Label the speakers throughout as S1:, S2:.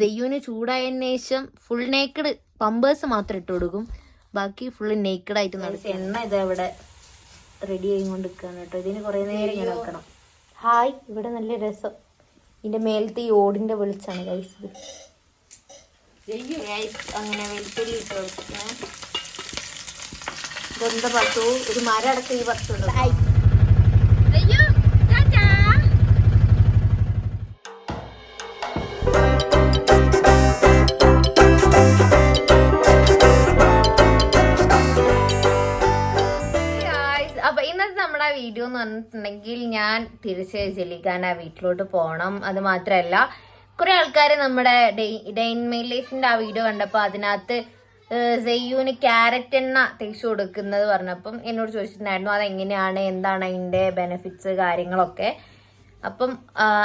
S1: ജയ്യുവിന് ചൂടായതിനു ശേഷം full naked Pampers മാത്രം ഇട്ട് കൊടുക്കും. ബാക്കി ഫുള്ള് നേക്കഡ് ആയിട്ട് നടക്കും. എണ്ണ ഇത് ഇവിടെ റെഡി ആയിക്കൊണ്ട് നിൽക്കുകയാണ് കേട്ടോ. ഇതിന് കുറേ നേരം ഇങ്ങനെ വെക്കണം. ഹായ് ഇവിടെ നല്ല രസം. ഇതിന്റെ മേലത്തെ ഈ ഓടിന്റെ വെളിച്ചാണ് ഗൈസ് അങ്ങനെ വെളുത്തുള്ളി ഇട്ട് ഇതെന്താ പത്തു ഒരു മരം അടക്കം ഈ പത്തുണ്ട് എന്ന് പറഞ്ഞിട്ടുണ്ടെങ്കിൽ ഞാൻ തിരിച്ച് ജലിഖാന വീട്ടിലോട്ട് പോകണം അത് മാത്രമല്ല കുറെ ആൾക്കാർ നമ്മുടെ ഡെയിൻ മെയിൽ ലൈഫിന്റെ ആ വീഡിയോ കണ്ടപ്പോൾ അതിനകത്ത് സെയ്യൂന് ക്യാരറ്റ് എണ്ണ തേച്ച് കൊടുക്കുന്നത് പറഞ്ഞപ്പം എന്നോട് ചോദിച്ചിട്ടുണ്ടായിരുന്നു അതെങ്ങനെയാണ് എന്താണ് അതിന്റെ ബെനിഫിറ്റ്സ് കാര്യങ്ങളൊക്കെ. അപ്പം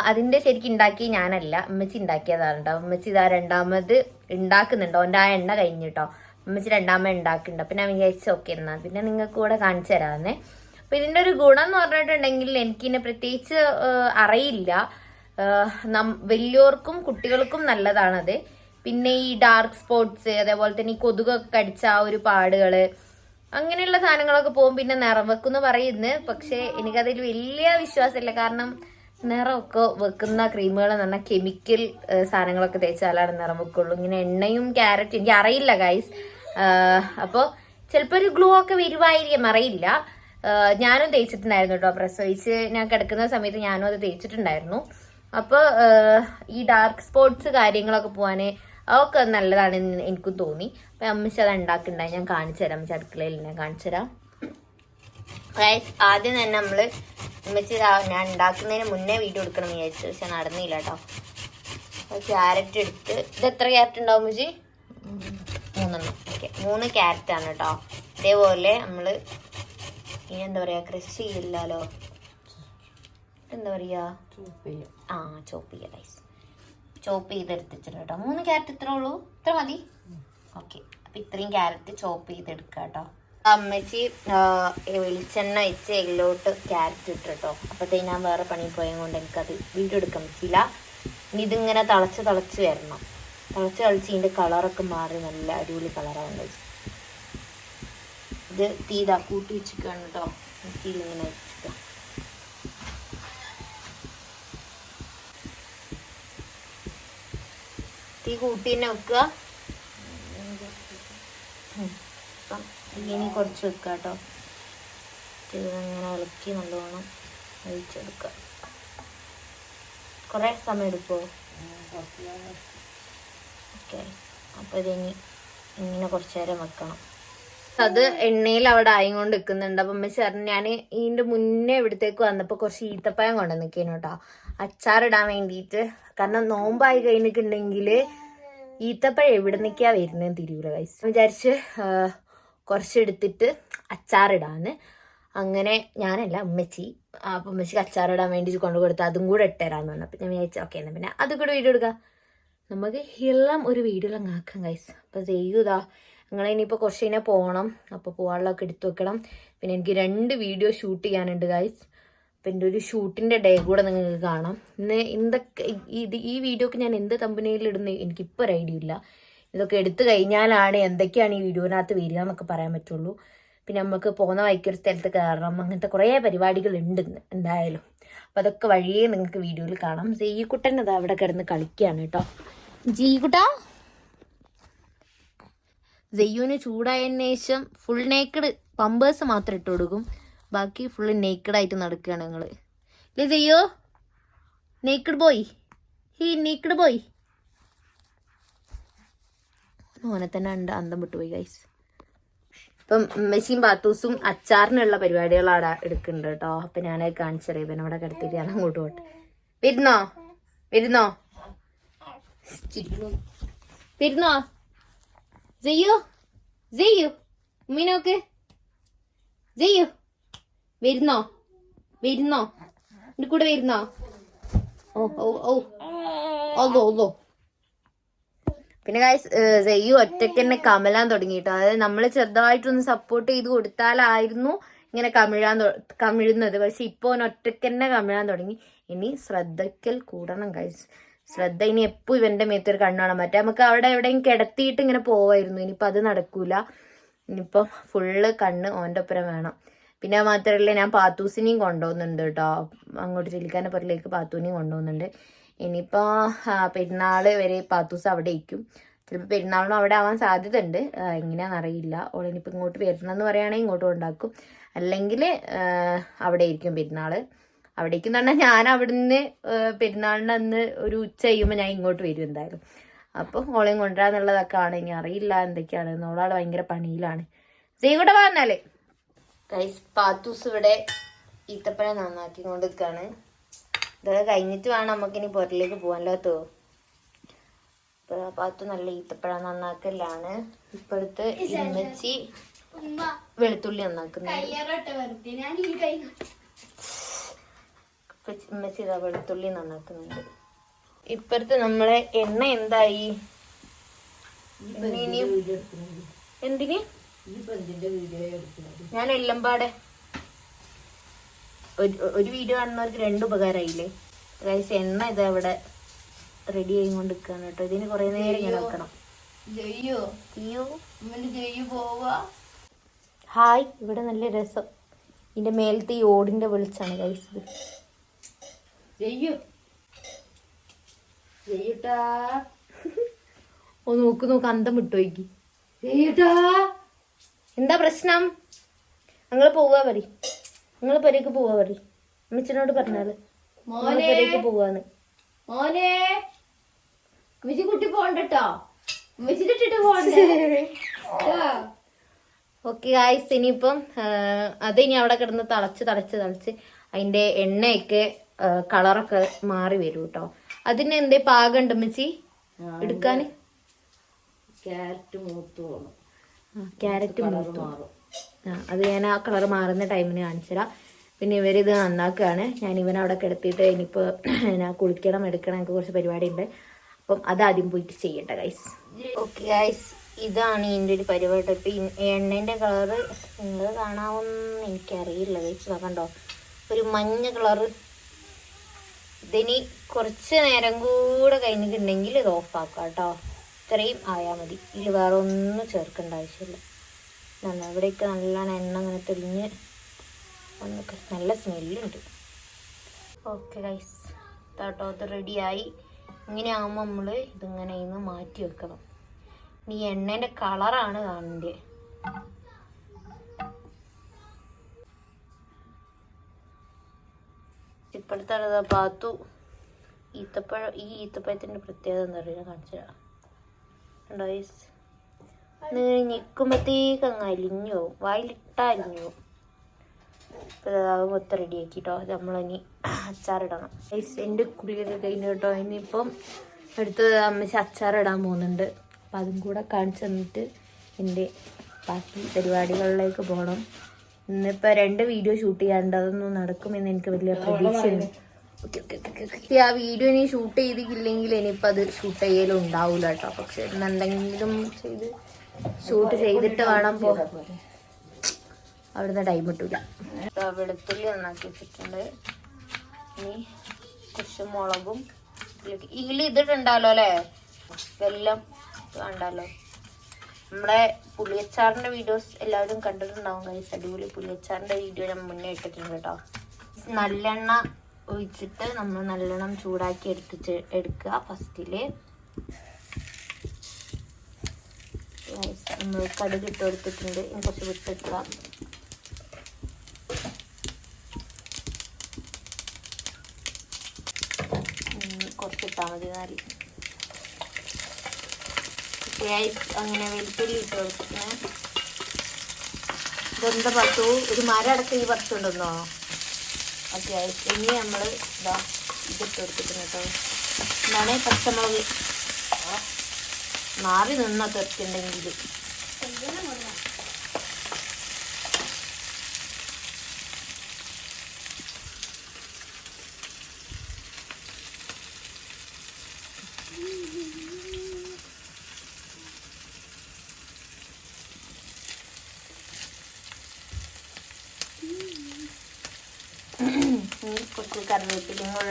S1: അതിന്റെ ശരിക്കും ഉണ്ടാക്കി ഞാനല്ല അമ്മച്ചി ഉണ്ടാക്കിയതാണ് കേട്ടോ അമ്മച്ചി ഇതാ രണ്ടാമത് ഉണ്ടാക്കുന്നുണ്ടോ. എന്റെ ആ എണ്ണ കഴിഞ്ഞിട്ടോ അമ്മച്ചി രണ്ടാമത് ഉണ്ടാക്കുന്നുണ്ട്. അപ്പം ഞാൻ വിചാരിച്ചു ഓക്കെ എന്നാൽ പിന്നെ നിങ്ങൾക്ക് കൂടെ കാണിച്ചു തരാമെന്നേ. അപ്പൊ ഇതിന്റെ ഒരു ഗുണം എന്ന് പറഞ്ഞിട്ടുണ്ടെങ്കിൽ എനിക്കിനെ പ്രത്യേകിച്ച് അറിയില്ല. വലിയവർക്കും കുട്ടികൾക്കും നല്ലതാണത്. പിന്നെ ഈ ഡാർക്ക് സ്പോട്ട്സ് അതേപോലെ തന്നെ ഈ കൊതുകൊക്കെ കടിച്ച ആ ഒരു പാടുകൾ അങ്ങനെയുള്ള സാധനങ്ങളൊക്കെ പോകും. പിന്നെ നിറം പറയുന്നു. പക്ഷെ എനിക്കതിൽ വലിയ വിശ്വാസമില്ല. കാരണം നിറമൊക്കെ വെക്കുന്ന ക്രീമുകൾ എന്ന് പറഞ്ഞാൽ കെമിക്കൽ സാധനങ്ങളൊക്കെ തേച്ചാലാണ് നിറം വെക്കുള്ളൂ ഇങ്ങനെ എണ്ണയും ക്യാരറ്റും എനിക്ക് അറിയില്ല ഗൈസ് അപ്പോൾ ചിലപ്പോൾ ഒരു ഗ്ലൂ ഒക്കെ വരുവായിരിക്കും. അറിയില്ല. ഞാനും തേച്ചിട്ടുണ്ടായിരുന്നു കേട്ടോ പ്രസവിച്ച്. ഞാൻ കിടക്കുന്ന സമയത്ത് ഞാനും അത് തേച്ചിട്ടുണ്ടായിരുന്നു. അപ്പോൾ ഈ ഡാർക്ക് സ്പോട്ട്സ് കാര്യങ്ങളൊക്കെ പോകാൻ അതൊക്കെ നല്ലതാണ് എനിക്കും തോന്നി. അപ്പം അമ്മച്ച അത് ഉണ്ടാക്കിണ്ടായി ഞാൻ കാണിച്ചു തരാം. അമ്മച്ച അടുക്കളയിൽ ഞാൻ കാണിച്ചു തരാം. ആദ്യം തന്നെ നമ്മൾ അമ്മച്ചി ഞാൻ ഉണ്ടാക്കുന്നതിന് മുന്നേ വീഡിയോ എടുക്കണം വിചാരിച്ചു. പക്ഷെ നടന്നില്ല കേട്ടോ. ക്യാരറ്റ് എടുത്ത് ഇത് എത്ര ക്യാരറ്റ് ഉണ്ടാവും അമ്മച്ചി? മൂന്നെണ്ണം. ഓക്കെ മൂന്ന് ക്യാരറ്റ് ആണ് കേട്ടോ. ഇതേപോലെ നമ്മൾ ഇനി എന്താ പറയാ ക്രഷ് ചെയ്യില്ലല്ലോ എന്താ പറയാ? ആ ചോപ്പ് ചെയ്യാം ഗൈസ് ചോപ്പ് ചെയ്തെടുത്തിട്ടുണ്ട് കേട്ടോ. മൂന്ന് ക്യാരറ്റ് ഇത്രേ ഉള്ളൂ. ഇത്ര മതി. ഓക്കെ അപ്പൊ ഇത്രയും ക്യാരറ്റ് ചോപ്പ് ചെയ്തെടുക്കുക കേട്ടോ. അമ്മച്ചി വെളിച്ചെണ്ണ വെച്ച് എല്ലോട്ട് ക്യാരറ്റ് ഇട്ട് കേട്ടോ. അപ്പത്തേക്ക് ഞാൻ വേറെ പണി പോയത് കൊണ്ട് എനിക്കത് വീഡിയോ എടുക്കാൻ പറ്റില്ല ഇനി ഇതിങ്ങനെ തിളച്ച് തിളച്ച് വരണം. തിളച്ച് തിളച്ച് ഇതിന്റെ കളറൊക്കെ മാറി നല്ല അടിപൊളി കളറാണ് guys. ഇത് തീതാ കൂട്ടി വെച്ചിരിക്കുകയാണ് കേട്ടോ. തീയിലിങ്ങനെ വെച്ചിട്ടാ തീ കൂട്ടി തന്നെ വെക്കുക. അപ്പം ഇനി കുറച്ച് വെക്കുക കേട്ടോ. ഇങ്ങനെ ഇളക്കി നല്ലോണം ഒഴിച്ചെടുക്കുക. കുറേ സമയം എടുക്കുമോ ഓക്കെ. അപ്പോൾ ഇതിനി ഇങ്ങനെ കുറച്ച് നേരം വെക്കണം. അത് എണ്ണയിൽ അവിടെ ആയിക്കൊണ്ട് നിൽക്കുന്നുണ്ട് അപ്പം അമ്മ ചേർന്ന് ഞാൻ ഇതിന്റെ മുന്നേ ഇവിടത്തേക്ക് വന്നപ്പോൾ കുറച്ച് ഈത്തപ്പഴം കൊണ്ട് നിൽക്കുന്നു കേട്ടോ അച്ചാറിടാൻ വേണ്ടിയിട്ട് കാരണം നോമ്പായി കഴിഞ്ഞിട്ടുണ്ടെങ്കിൽ ഈത്തപ്പഴം എവിടെ നിൽക്കാ വരുന്നതെന്ന് തിരിയൂല കൈസ് വിചാരിച്ച് കുറച്ചെടുത്തിട്ട് അച്ചാറിടാന്ന്. അങ്ങനെ ഞാനല്ല ഉമ്മച്ചി അപ്പം ഉമ്മച്ചിക്ക് അച്ചാറിടാൻ വേണ്ടി കൊണ്ടു കൊടുത്ത് അതും കൂടെ ഇട്ടുതരാന്ന് പറഞ്ഞു. അപ്പം ഞാൻ വിചാരിച്ചു ഓക്കെ എന്നാൽ പിന്നെ അതും കൂടെ വീഡിയോ എടുക്കാം നമുക്ക് എല്ലാം ഒരു വീഡിയോയിലും ആക്കാം കൈസ് അപ്പോൾ ചെയ്യൂതാ നിങ്ങൾ ഇനിയിപ്പോൾ കുറച്ച് കഴിഞ്ഞാൽ പോകണം അപ്പോൾ പോകാനുള്ളതൊക്കെ എടുത്തു വെക്കണം. പിന്നെ എനിക്ക് രണ്ട് വീഡിയോ ഷൂട്ട് ചെയ്യാനുണ്ട് ഗൈസ് അപ്പം എന്റെ ഒരു ഷൂട്ടിന്റെ ഡേ കൂടെ നിങ്ങൾക്ക് കാണാം. ഇന്ന് എന്തൊക്കെ ഇത് ഈ വീഡിയോക്ക് ഞാൻ എന്ത് തമ്പനയിൽ ഇടുന്ന എനിക്കിപ്പോൾ ഒരു ഐഡിയ ഇല്ല. ഇതൊക്കെ എടുത്തു കഴിഞ്ഞാലാണ് എന്തൊക്കെയാണ് ഈ വീഡിയോനകത്ത് വരിക എന്നൊക്കെ പറയാൻ പറ്റുള്ളൂ. പിന്നെ നമുക്ക് പോകുന്ന വഴിക്കൊരു സ്ഥലത്ത് കയറണം. അങ്ങനത്തെ കുറേ പരിപാടികൾ ഉണ്ട് എന്തായാലും. അപ്പം അതൊക്കെ വഴിയേ നിങ്ങൾക്ക് വീഡിയോയിൽ കാണാം. ജയ്ക്കുട്ടൻ അത് അവിടെ കിടന്ന് കളിക്കുകയാണ് കേട്ടോ. ജീക്കുട്ടാ ജയ്യുവിന് ചൂടായതിന് ശേഷം ഫുൾ നേക്കഡ് പമ്പേഴ്സ് മാത്രം ഇട്ട് കൊടുക്കും. ബാക്കി ഫുള്ള് നേക്കഡ് ആയിട്ട് നടക്കുകയാണ് ഞങ്ങൾ ഇല്ലേ ജയ്യോ? Naked boy he naked boy ഓനെ തന്നെ ഉണ്ട് അന്തം വിട്ടുപോയി ഗൈസ് ഇപ്പം മെസ്സിയും ബാത്തൂസും അച്ചാറിനുള്ള പരിപാടികളാണ് എടുക്കുന്നുണ്ട് കേട്ടോ. അപ്പൊ ഞാനത് കാണിച്ചറിയാം അവിടെ കിടത്തിയിട്ട് ഞാൻ അങ്ങോട്ട് പോട്ടെ. വരുന്നോ? വരുന്നോ? വരുന്നോ? ജയ്യോ ജയ്യോ ഉമ്മീനോക്ക് ജയ്യോ വരുന്നോ? വരുന്നോ? എന്റെ കൂടെ വരുന്നോ? ഓ ഓ ഓ. ഓതോ ഓതോ. പിന്നെ ഗൈസ് ജയ്യു ഒറ്റയ്ക്ക് തന്നെ കമലാൻ തുടങ്ങിട്ടോ. അതായത് നമ്മൾ ചെറുതായിട്ടൊന്ന് സപ്പോർട്ട് ചെയ്ത് കൊടുത്താലായിരുന്നു ഇങ്ങനെ കമിഴാൻ കമിഴുന്നത്. പക്ഷെ ഇപ്പോൾ ഒറ്റയ്ക്ക് തന്നെ കമിഴാൻ തുടങ്ങി. ഇനി ശ്രദ്ധയ്ക്കൽ കൂടണം ഗൈസ് ശ്രദ്ധ ഇനി എപ്പോ ഇവന്റെ മേത്തൊരു കണ്ണാണ് മറ്റേ നമുക്ക് അവിടെ എവിടെയും കിടത്തിയിട്ട് ഇങ്ങനെ പോവായിരുന്നു. ഇനിയിപ്പൊ അത് നടക്കൂല. ഇനിയിപ്പം ഫുള്ള് കണ്ണ് ഓന്റെ ഒപ്പരം വേണം. പിന്നെ മാത്രമല്ല ഞാൻ പാത്തൂസിനെയും കൊണ്ടുപോകുന്നുണ്ട് കേട്ടോ. അങ്ങോട്ട് ചെല്ലിക്കാന്റെ പുറത്തേക്ക് പാത്തൂനെയും കൊണ്ടുപോകുന്നുണ്ട്. ഇനിയിപ്പോൾ പെരുന്നാൾ വരെ പാത്തൂസ് അവിടെ ഇരിക്കും. ചിലപ്പോൾ പെരുന്നാളിനും അവിടെ ആവാൻ സാധ്യത ഉണ്ട് എങ്ങനെയാണെന്ന് അറിയില്ല. ഓളിനിപ്പോൾ ഇങ്ങോട്ട് വരണമെന്ന് പറയുകയാണെങ്കിൽ ഇങ്ങോട്ട് കൊണ്ടാക്കും അല്ലെങ്കിൽ അവിടെ ഇരിക്കും പെരുന്നാൾ അവിടേക്ക് എന്ന് പറഞ്ഞാൽ ഞാൻ അവിടുന്ന് പെരുന്നാളിന്റെ അന്ന് ഒരു ഉച്ച കഴിയുമ്പോൾ ഞാൻ ഇങ്ങോട്ട് വരും എന്തായാലും. അപ്പോൾ ഓളെയും കൊണ്ടുവരാന്നുള്ളതൊക്കെ ആണ്. ഇനി അറിയില്ല എന്തൊക്കെയാണ്. ഓളാൾ ഭയങ്കര പണിയിലാണ്. ചെയ്യൂടെ പറഞ്ഞാലേ ഗൈസ് പാത്തൂസ് ഇവിടെ ഈത്തപ്പഴം നന്നാക്കി കൊണ്ട് നിൽക്കുകയാണ് ഇതൊക്കെ കഴിഞ്ഞിട്ട് വേണം നമുക്കിനി പുറത്തിലേക്ക് പോകാനല്ലോ തോ പാത്തു നല്ല ഈത്തപ്പഴ നന്നാക്കലാണ്. ഇപ്പോഴത്തെ ഇമ്മച്ചി വെളുത്തുള്ളി നന്നാക്കുന്നുണ്ട്. ഇമ്മച്ചി ഇതാ വെളുത്തുള്ളി നന്നാക്കുന്നുണ്ട്. ഇപ്പഴത്തെ നമ്മളെ എണ്ണ എന്തായി? എന്തിന്? ഞാൻ എല്ലമ്പാടെ ഒരു ഒരു വീഡിയോ കാണുന്നവർക്ക് രണ്ട് ഉപകാരമായില്ലേ? അതായത് എണ്ണ ഇതാ ഇവിടെ റെഡി ആയിക്കൊണ്ട് നിൽക്കാണ് കേട്ടോ. ഇതിന് കുറെ നേരം ഞാൻ വെക്കണം. ഹായ് ഇവിടെ നല്ല രസം. ഇതിന്റെ മേലത്തെ ഈ ഓടിന്റെ വെളിച്ചാണ് ഗൈസ് ഇത്
S2: ജയ്യു ജയ്യുട്ടാ
S1: ഓ നോക്ക് നോക്ക് അന്തം വിട്ടോയ്ക്ക്
S2: ജയ്യുട്ടാ
S1: എന്താ പ്രശ്നം? നിങ്ങൾ പോവാ പറി നിങ്ങൾ പെരേക്ക് പോവാ പറി അമ്മച്ചനോട്
S2: പറഞ്ഞാൽ.
S1: പെരേക്ക് പോവാന്ന്.
S2: മോനെ. വിജി കുട്ടി പോണ്ടട്ടോ വിജിട്ടിട്ട് പോണ്ടേ.
S1: ഓക്കെ ഗായ്സ് ഇനിയിപ്പം അത് ഇനി അവിടെ കിടന്ന് തളച്ച് തളച്ച് തളച്ച് അതിന്റെ എണ്ണയൊക്കെ കളറൊക്കെ മാറി വരും കേട്ടോ അതിന് എന്തേ പാകണ്ട് മിച്ചി എടുക്കാൻ
S2: ക്യാരറ്റ് മൂത്ത്
S1: ക്യാരറ്റ് മൂത്തു. ആ അത് ഞാൻ ആ കളർ മാറുന്ന ടൈമിന് കാണിച്ചുതരാം പിന്നെ ഇവരിത് നന്നാക്കുകയാണ് ഞാൻ ഇവനെ അവിടെ കിടത്തിയിട്ട് ഇനിയിപ്പോൾ ഞാൻ കുളിക്കണം എടുക്കണം എനിക്ക് കുറച്ച് പരിപാടി ഉണ്ട് അപ്പം അത് ആദ്യം പോയിട്ട് ചെയ്യട്ടെ ഗൈസ് ഓക്കെ ഗൈസ് ഇതാണ് ഇതിന്റെ ഒരു പരിപാടി ഇപ്പം എണ്ണേന്റെ കളറ് നിങ്ങൾ കാണാമെന്ന് എനിക്കറിയില്ല ഗൈസ് നോക്കണ്ടോ ഒരു മഞ്ഞ കളറ് ഇതിനി കുറച്ച് നേരം കൂടെ കഴിഞ്ഞിട്ടുണ്ടെങ്കിൽ ഇത് ഓഫാക്കാം കേട്ടോ. ഇത്രയും ആയാൽ മതി. ഇതിൽ വേറെ ഒന്നും ചേർക്കേണ്ട ആവശ്യമില്ല. നമ്മൾ ഇവിടെയൊക്കെ നല്ലോണം എണ്ണ അങ്ങനെ തെളിഞ്ഞ് ഒന്നൊക്കെ നല്ല സ്മെല്ലുണ്ട് ഓക്കെ ഗൈസ് കേട്ടോ അത് റെഡിയായി ഇങ്ങനെ ആകുമ്പോൾ നമ്മൾ ഇതിങ്ങനെ ഇന്ന് മാറ്റി വെക്കണം. ഇനി എണ്ണേന്റെ കളറാണ് കാണേണ്ടത് ഇപ്പോഴത്തെ പാത്തു. ഈത്തപ്പഴം ഈ ഈത്തപ്പഴത്തിന്റെ പ്രത്യേകത എന്താ പറയുക കാണിച്ചു തരാം. നിങ്ങൾ ഞെക്കുമ്പോഴത്തേക്ക് അങ്ങ് അലിഞ്ഞു പോവും. വായിലിട്ടാ അലിഞ്ഞു പോകും അപ്പോൾ മൊത്തം റെഡിയാക്കിട്ടോ നമ്മളിനി അച്ചാറിടണം ഐസ് എന്റെ കുളിയൊക്കെ കഴിഞ്ഞു കേട്ടോ. ഇനിയിപ്പം അടുത്തത് അമ്മച്ചി അച്ചാറിടാൻ പോകുന്നുണ്ട്. അപ്പം അതും കൂടെ കാണിച്ചു തന്നിട്ട് എന്റെ ബാക്കി പരിപാടികളിലേക്ക് പോകണം ഇന്നിപ്പോൾ രണ്ട് വീഡിയോ ഷൂട്ട് ചെയ്യാണ്ട് അതൊന്നും നടക്കുമെന്ന് എനിക്ക് വലിയ പ്രതീക്ഷയുണ്ട് ഓക്കെ ആ വീഡിയോ ഇനി ഷൂട്ട് ചെയ്തിട്ടില്ലെങ്കിൽ ഇനിയിപ്പോൾ അത് ഷൂട്ട് ചെയ്യലും ഉണ്ടാവില്ല കേട്ടോ. പക്ഷെ എന്തെങ്കിലും ചെയ്ത് ഷൂട്ട് ചെയ്തിട്ട് വേണം പോ. അവിടുന്ന് ടൈം കിട്ടൂല. വെളുത്തുള്ളി നന്നാക്കി വെച്ചിട്ടുണ്ട്. ഇനി കുറച്ച് മുളകും ഇതിൽ ഇതിട്ടുണ്ടല്ലോ അല്ലേ? വെല്ലം വേണ്ടല്ലോ. നമ്മളെ പുളിയച്ചാറിന്റെ വീഡിയോസ് എല്ലാവരും കണ്ടിട്ടുണ്ടാവും കൈസ് അടിപൊളി പുളിയച്ചാറിന്റെ വീഡിയോ ഞാൻ മുന്നേ ഇട്ടിട്ടുണ്ട് കേട്ടോ നല്ലെണ്ണ ഒഴിച്ചിട്ട് നമ്മൾ നല്ലെണ്ണം ചൂടാക്കി എടുത്തിട്ട് എടുക്കുക ഫസ്റ്റിൽ നമ്മൾ കടുക് ഇട്ട് കൊടുത്തിട്ടുണ്ട്. ഇനി കുറച്ച് വിട്ടെടുക്കുക. കുറച്ച് ഇട്ടാൽ മതി നാല് അങ്ങനെ വെളുത്തുള്ളി ഇട്ട് കൊടുക്കുന്നത് ഇതെന്താ പത്തു ഒരു മരം അടക്കം ഈ പത്തുണ്ടെന്നോ ഓക്കെ ഇനി നമ്മൾ ഇതാ ഇതിട്ട് കൊടുത്തിട്ടുണ്ട് കേട്ടോ. എന്താണ് പച്ചമുളക്. മാറി നിന്നാ തെറ്റുണ്ടെങ്കിൽ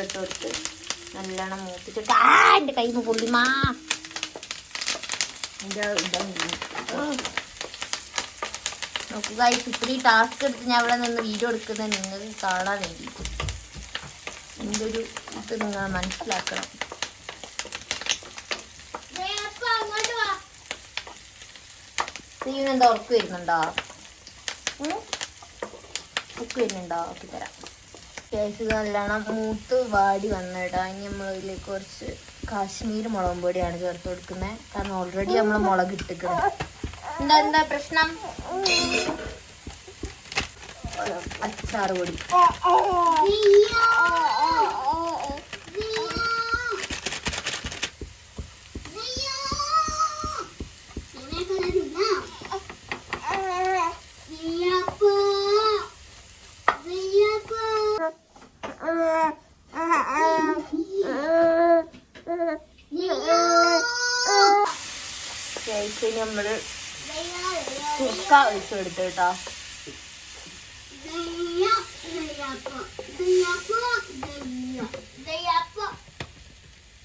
S1: ഇട്ട് കൊടുത്ത് നല്ലോണം മൂപ്പിച്ചിട്ട് ആ എന്റെ കൈ പൊള്ളിമാ എന്റെ നോക്കുക ഇത്രയും ടാസ്ക് എടുത്ത് ഞാൻ ഇവിടെ നിന്ന് വീഡിയോ എടുക്കുന്നത് നിങ്ങൾക്ക് കാണാൻ വേണ്ടിയിട്ട്. എന്റെ ഒരു ഇത് നിങ്ങൾ മനസ്സിലാക്കണം. എന്താ ഉറക്ക് വരുന്നുണ്ടോ? ഉറക്ക് വരുന്നുണ്ടോ? ഓക്കെ തരാം. കേസ് നല്ലോണം മൂത്ത് വാടി വന്നിടാം ഇനി നമ്മൾ ഇതിലേക്ക് കുറച്ച് കാശ്മീർ മുളകും പൊടിയാണ് ചേർത്ത് കൊടുക്കുന്നത് കാരണം ഓൾറെഡി നമ്മൾ മുളക് ഇട്ടിക്കണം എന്താ എന്താ പ്രശ്നം? അച്ചാറ് പൊടി. കേസ് നമ്മൾ ചുക്ക ഒഴിച്ചു കൊടുത്തു കേട്ടോ.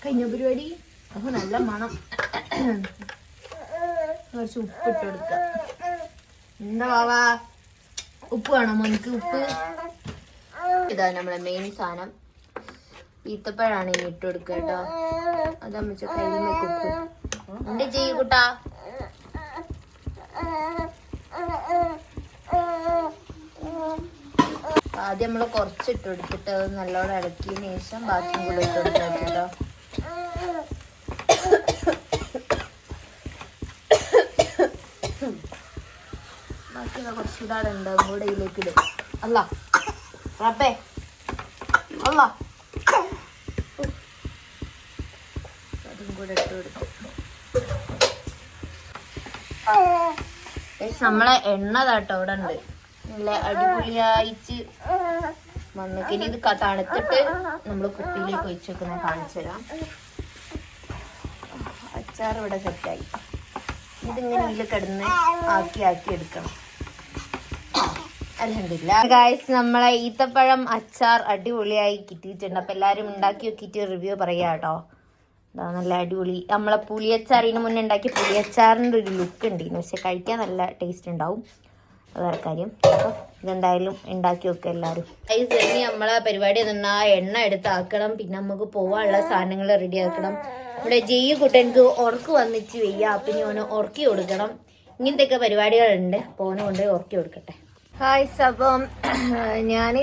S1: കഴിഞ്ഞ പരിപാടി? അപ്പൊ നല്ല മണം. കുറച്ച് ഉപ്പ് ഇട്ട് കൊടുക്ക. എന്താ വാവാ ഉപ്പ് വേണം മോനിക്ക് ഉപ്പ്? ഇതാ നമ്മളെ മെയിൻ സാധനം. ഈത്തപ്പഴാണ് ഇനി ഇട്ട് കൊടുക്കുക കേട്ടോ. അതമ്മച്ച കയ്യിൽ ഉപ്പ്. എന്റെ ചെയ്യൂ കൂട്ടാ? ആദ്യം നമ്മൾ കുറച്ച് ഇട്ട് അത് നല്ലോണം ഇളക്കിയതിന് ശേഷം ബാക്കി കൂടെ ഇട്ട് ബാക്കിയുള്ള കുറച്ചുകൂടെ ഉണ്ട്. അതും കൂടെ ഇതിലേക്ക് ഇടും. അല്ല റബ്ബേ. അല്ല അതും കൂടെ ഇട്ട് കൊടുക്കും നമ്മളെ എണ്ണ താട്ടോ അവിടെ ഉണ്ട് നല്ല അടിപൊളിയായിട്ട് വന്നിട്ട് ഇത് തണുത്തിട്ട് നമ്മൾ കുപ്പിയിലേക്ക് ഒഴിച്ചു വെക്കുന്ന കാണിച്ചു തരാം. അച്ചാർ ഇവിടെ സെറ്റായി. ഇതിങ്ങനെ ഇതിൽ കിടന്ന് ആക്കി ആക്കി എടുക്കണം. ഗായ്സ് നമ്മളെ ഈത്തപ്പഴം അച്ചാർ അടിപൊളിയായി കിട്ടിയിട്ടുണ്ട്. അപ്പൊ എല്ലാരും ഉണ്ടാക്കി നോക്കിയിട്ട് റിവ്യൂ പറയാ ഇതാ നല്ല അടിപൊളി. നമ്മളെ പുളിയച്ചാറിന് മുന്നേ ഉണ്ടാക്കിയ പുളിയച്ചാറിന്റെ ഒരു ലുക്ക് ഉണ്ട് ഉണ്ടായിരുന്നു പക്ഷെ കഴിക്കാൻ നല്ല ടേസ്റ്റ് ഉണ്ടാവും. അത് വേറെ കാര്യം. അപ്പോൾ ഇതെന്തായാലും ഉണ്ടാക്കി വെക്കുക എല്ലാവരും ഇനി നമ്മളെ പരിപാടി തന്നെ ആ എണ്ണ എടുത്ത് ആക്കണം പിന്നെ നമുക്ക് പോവാനുള്ള സാധനങ്ങൾ റെഡി ആക്കണം. ഇവിടെ കൂട്ടൻ എനിക്ക് ഉറക്ക് വന്നിച്ച് വയ്യ. അപ്പം ഞാൻ ഓന് ഉറക്കി കൊടുക്കണം. ഇങ്ങനത്തെയൊക്കെ പരിപാടികളുണ്ട്. അപ്പോൾ ഓനെ കൊണ്ട് ഉറക്കി കൊടുക്കട്ടെ. ഹായ് അപ്പം ഞാൻ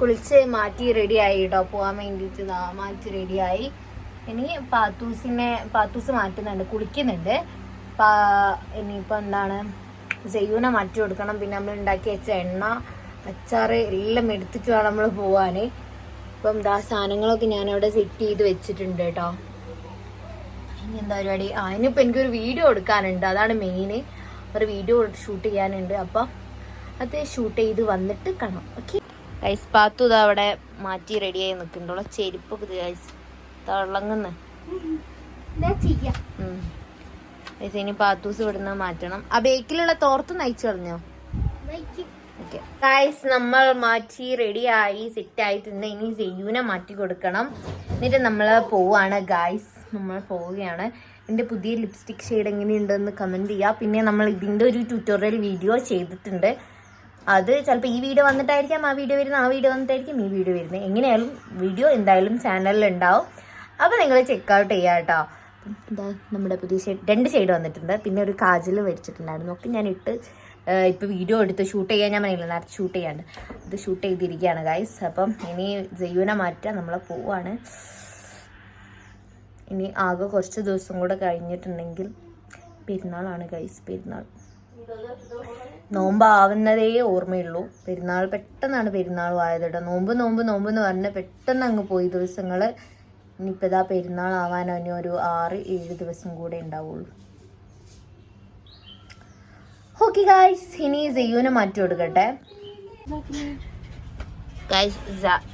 S1: കുളിച്ച് മാറ്റി റെഡിയായി കേട്ടോ പോകാൻ വേണ്ടിയിട്ട് മാറ്റി റെഡിയായി ഇനി പാത്തൂസിനെ പാത്തൂസ് മാറ്റുന്നുണ്ട് കുളിക്കുന്നുണ്ട്. ഇനിയിപ്പോൾ എന്താണ്? ജയ്യൂനെ മാറ്റി കൊടുക്കണം. പിന്നെ നമ്മൾ ഉണ്ടാക്കി വെച്ച എണ്ണ അച്ചാറ് എല്ലാം എടുത്തിട്ട് വേണം നമ്മൾ പോവാന്. ഇപ്പം ദാ സാധനങ്ങളൊക്കെ ഞാനവിടെ സെറ്റ് ചെയ്ത് വെച്ചിട്ടുണ്ട് കേട്ടോ. ഇനി എന്താ പരിപാടി? ആ എനിക്കൊരു വീഡിയോ എടുക്കാനുണ്ട്. അതാണ് മെയിൻ ഒരു വീഡിയോ ഷൂട്ട് ചെയ്യാനുണ്ട്. അപ്പം അത് ഷൂട്ട് ചെയ്ത് വന്നിട്ട് കാണാം. ഓക്കെ? ഗൈസ് പാത്തു ഇതാ അവിടെ മാറ്റി റെഡിയായി നിൽക്കുന്നുണ്ടോ. ചെരുപ്പൊക്കെ ഗൈസ് തിളങ്ങുന്നു ഇനി പാത്തൂസ് ഇവിടുന്ന് മാറ്റണം. ആ ബേക്കിലുള്ള തോർത്ത് നയിച്ചു കളഞ്ഞോ? ഗൈസ് നമ്മൾ മാറ്റി റെഡിയായി സെറ്റ് ആയിട്ടുണ്ട് ഇനി ജെയ്യൂനെ മാറ്റി കൊടുക്കണം. എന്നിട്ട് നമ്മൾ പോവാണ് ഗായ്സ് നമ്മൾ പോവുകയാണ്. എന്റെ പുതിയ ലിപ്സ്റ്റിക് ഷെയ്ഡ് എങ്ങനെയുണ്ടെന്ന് കമന്റ് ചെയ്യുക പിന്നെ നമ്മൾ ഇതിന്റെ ഒരു ട്യൂട്ടോറിയൽ വീഡിയോ ചെയ്തിട്ടുണ്ട്. അത് ചിലപ്പോൾ ഈ വീഡിയോ വന്നിട്ടായിരിക്കാം ആ വീഡിയോ വരുന്നത് ആ വീഡിയോ വന്നിട്ടായിരിക്കും ഈ വീഡിയോ വരുന്നത്. എങ്ങനെയായാലും വീഡിയോ എന്തായാലും ചാനലിൽ ഉണ്ടാവും. അപ്പോൾ നിങ്ങൾ ചെക്കൗട്ട് ചെയ്യുക കേട്ടോ എന്താ നമ്മുടെ പുതിയ ഷെയ്ഡ് രണ്ട് ഷെയ്ഡ് വന്നിട്ടുണ്ട്. പിന്നെ ഒരു കാജൽ വരച്ചിട്ടുണ്ടായിരുന്നു ഒക്കെ ഞാൻ ഇട്ട് ഇപ്പൊ വീഡിയോ എടുത്ത് ഷൂട്ട് ചെയ്യാൻ ഞാൻ പറഞ്ഞില്ല നേരത്തെ ഷൂട്ട് ചെയ്യാണ്ട്. ഇത് ഷൂട്ട് ചെയ്തിരിക്കുകയാണ് ഗൈസ് അപ്പം ഇനി ജയ്യൂനെ മാറ്റാൻ നമ്മളെ പോവാണ്. ഇനി ആകെ കുറച്ച് ദിവസം കൂടെ കഴിഞ്ഞിട്ടുണ്ടെങ്കിൽ പെരുന്നാളാണ് ഗൈസ് പെരുന്നാൾ. നോമ്പാവുന്നതേ ഓർമ്മയുള്ളൂ. പെരുന്നാൾ പെട്ടെന്നാണ് പെരുന്നാൾ ആയത് നോമ്പ് നോമ്പ് നോമ്പ് എന്ന് പറഞ്ഞ് പെട്ടെന്ന് അങ്ങ് പോയി ദിവസങ്ങൾ ഇനിയിപ്പോൾ ഇതാ പെരുന്നാൾ ആവാൻ ഒരു ആറ് ഏഴ് ദിവസം കൂടെ ഉണ്ടാവുള്ളൂ. ഓക്കെ ഗായ്സ് ഇനി ജയ്യൂനെ മാറ്റി കൊടുക്കട്ടെ. ഗായ്സ്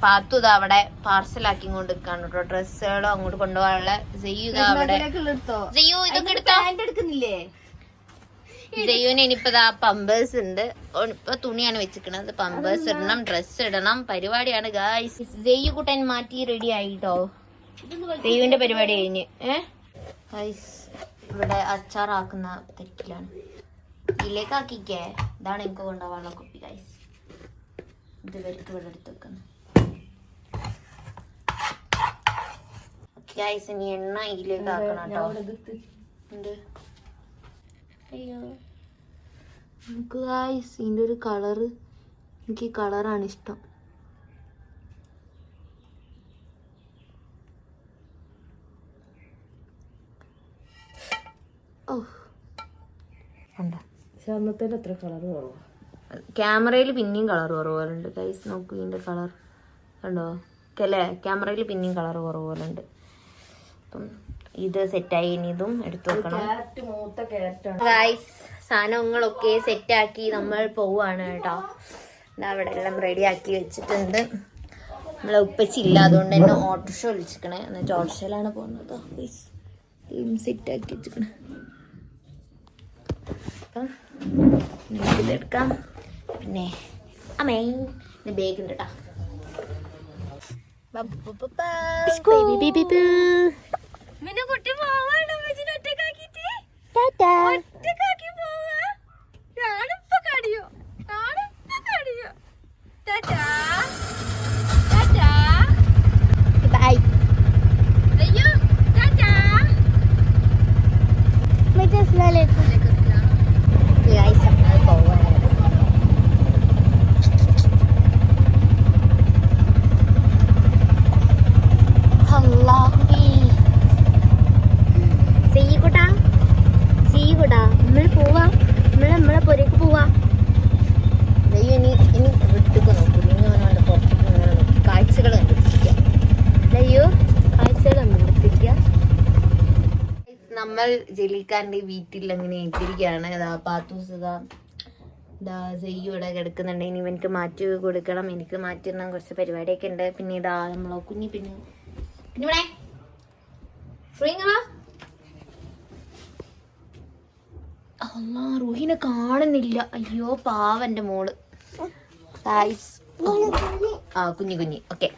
S1: പാത്തു ഇതാ അവിടെ പാർസലാക്കി കൊണ്ട് നിൽക്കാണ് കേട്ടോ. ഡ്രസ്സുകളോ അങ്ങോട്ട് കൊണ്ടുപോകാനുള്ള ഇനിയിപ്പോ ഇതാ അവിടെ. ഇതൊക്കെ
S2: എടുക്കുന്നില്ലേ?
S1: ഇനിയിപ്പോ പമ്പേഴ്സ് ഉണ്ട്. ഇപ്പൊ തുണിയാണ് വെച്ചിരിക്കണത്. പമ്പേഴ്സ് ഇടണം ഡ്രസ് ഇടണം. പരിപാടിയാണ് ഗായ്സ് ജയ്യു കുട്ടൻ മാറ്റി റെഡി ആയിട്ടോ? ജയ്യുവിന്റെ പരിപാടി കഴിഞ്ഞ്. ഏഹ് ഇവിടെ അച്ചാറാക്കുന്ന തിരക്കിലാണ് ഇതിലേക്ക് ആക്കിക്കേ. ഇതാണ് എനിക്ക് കൊണ്ടുപോകാനുള്ള കുപ്പി ഗൈസ്. ഇത് ഇവർക്ക് ഇവിടെ എടുത്ത് വെക്കുന്നു. ഗൈസ് ഇനി എണ്ണ ഇതിലേക്ക് ആക്കണം കേട്ടോ. ഉണ്ട് അയ്യോ. നമുക്ക് ഗൈസ് ഇതിന്റെ ഒരു കളറ്. എനിക്ക് ഈ കളറാണ് ഇഷ്ടം. ഓ
S2: പക്ഷെ അന്നത്തെ കളർ കുറവാ?
S1: ക്യാമറയിൽ പിന്നെയും കളർ കുറവുണ്ട് ഗൈസ് നോക്കൂ ഇതിന്റെ കളർ കണ്ടോ? അല്ലേ? ക്യാമറയിൽ പിന്നെയും കളർ കുറവുണ്ട് അപ്പം ഇത് സെറ്റായി ഇനി ഇതും എടുത്തു വെക്കണം. ഗൈസ് സാധനങ്ങളൊക്കെ സെറ്റാക്കി നമ്മൾ പോവാണ് കേട്ടോ. എന്താ അവിടെ എല്ലാം റെഡി ആക്കി വെച്ചിട്ടുണ്ട്. നമ്മളെ ഉപ്പച്ചില്ല അതുകൊണ്ട് തന്നെ ഓട്ടോറിക്ഷ വിളിച്ചിക്കണേ എന്നിട്ട് ഓട്ടോറിക്ഷയിലാണ് പോകുന്നത്. സെറ്റാക്കി വെച്ചിക്കണേ അപ്പം ഇതെടുക്കാം പിന്നെ അമ്മേ ബേഗ് ഉണ്ട് കേട്ടോ കുട്ടി പോവാണ് അമ്മച്ചിനെ ഒറ്റക്കാക്കിയിട്ട് ഒറ്റക്കാക്കി പോവാ ഞാനിപ്പോ കടിയോ ഞാനിപ്പോ കടിയോ ടാറ്റാ ടാറ്റാ ബൈ അയ്യോ ടാറ്റാ ഗൈസ് നമ്മൾ പോവാണ് അല്ലാഹുവേ ചെയ്യൂട്ടാ ചെയ്യൂട്ടാ നമ്മൾ പോവാ നമ്മൾ നമ്മളെ പുരക്ക് പോവാ ദൈവം ഇനി ഇനി വിട്ടൊക്കെ നോക്കൂ നിങ്ങൾ അവനോണ്ട് പുറത്തേക്ക് ഇങ്ങനെ നോക്കി കാഴ്ചകൾ കണ്ടുപിടിക്കുക ദയ്യോ കാഴ്ചകൾ കണ്ടുപിടിക്കുക ജലീഖാന്റെ വീട്ടിൽ അങ്ങനെ ഇട്ടിരിക്കുകയാണ് ഇതാ പാത്തൂസ് ഇതാ ഇതാ ജയ്യു ഇവിടെ കിടക്കുന്നുണ്ട്. ഇനി ഇവനക്ക് മാറ്റി കൊടുക്കണം. എനിക്ക് മാറ്റിടണം കുറച്ച് പരിപാടിയൊക്കെ ഉണ്ട്. പിന്നെ ഇതാ നമ്മളോ കുഞ്ഞി പിന്നെ പിന്നെ ഇവിടെ അല്ലാ റൂഹിനെ കാണുന്നില്ല. അയ്യോ പാവന്റെ മോൾ. ആ കുഞ്ഞു കുഞ്ഞി. ഓക്കെ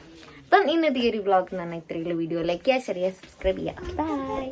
S1: അപ്പം ഇന്നത്തെ ഈ ഒരു വ്ളോഗ് എന്ന് പറഞ്ഞാൽ ഇത്രയുള്ള വീഡിയോ ലൈക്ക് ചെയ്യുക ചെറിയ സബ്സ്ക്രൈബ് ചെയ്യുക. ബൈ